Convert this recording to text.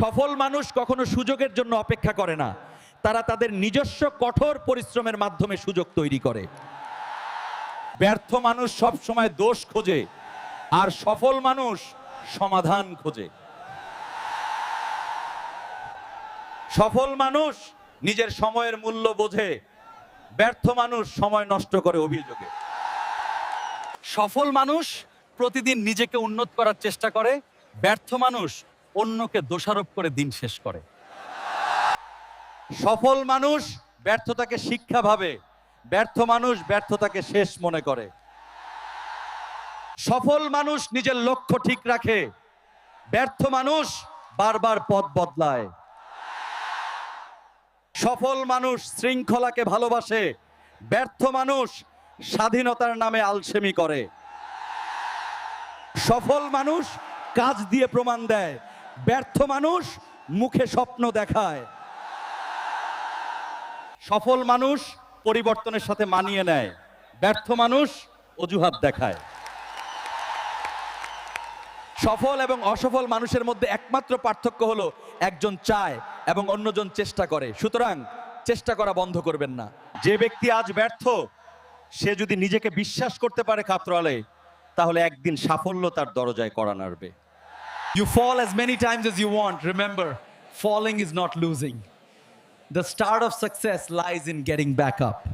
সফল মানুষ কখনো সুযোগের জন্য অপেক্ষা করে না। তারা তাদের নিজস্ব কঠোর পরিশ্রমের মাধ্যমে সুযোগ তৈরি করে। ব্যর্থ মানুষ সব সময় দোষ খোঁজে, আর সফল মানুষ সমাধান খোঁজে। সফল মানুষ নিজের সময়ের মূল্য বোঝে, ব্যর্থ মানুষ সময় নষ্ট করে অভিযোগে। সফল মানুষ প্রতিদিন নিজেকে উন্নত করার চেষ্টা করে, ব্যর্থ মানুষ অন্যকে দোষারোপ করে দিন শেষ করে। সফল মানুষ ব্যর্থতাকে শিক্ষা ভাবে, ব্যর্থ মানুষ ব্যর্থতাকে শেষ মনে করে। সফল মানুষ নিজের লক্ষ্য ঠিক রাখে, ব্যর্থ মানুষ বারবার পথ বদলায়। সফল মানুষ শৃঙ্খলাকে ভালোবাসে, ব্যর্থ মানুষ স্বাধীনতার নামে আলসেমি করে। সফল মানুষ কাজ দিয়ে প্রমাণ দেয় ব্যর্থ মানুষ মুখে স্বপ্ন দেখায়। সফল মানুষ পরিবর্তনের সাথে মানিয়ে নেয়। ব্যর্থ মানুষ অজুহাত দেখায়। সফল এবং অসফল মানুষের মধ্যে একমাত্র পার্থক্য হলো একজন চায় এবং অন্যজন চেষ্টা করে। সুতরাং চেষ্টা করা বন্ধ করবেন না। যে ব্যক্তি আজ ব্যর্থ, সে যদি নিজেকে বিশ্বাস করতে পারে কাতরালে, তাহলে একদিন সাফল্য তার দরজায় করা নাড়বে। You fall as many times as you want. Remember, falling is not losing. The start of success lies in getting back up.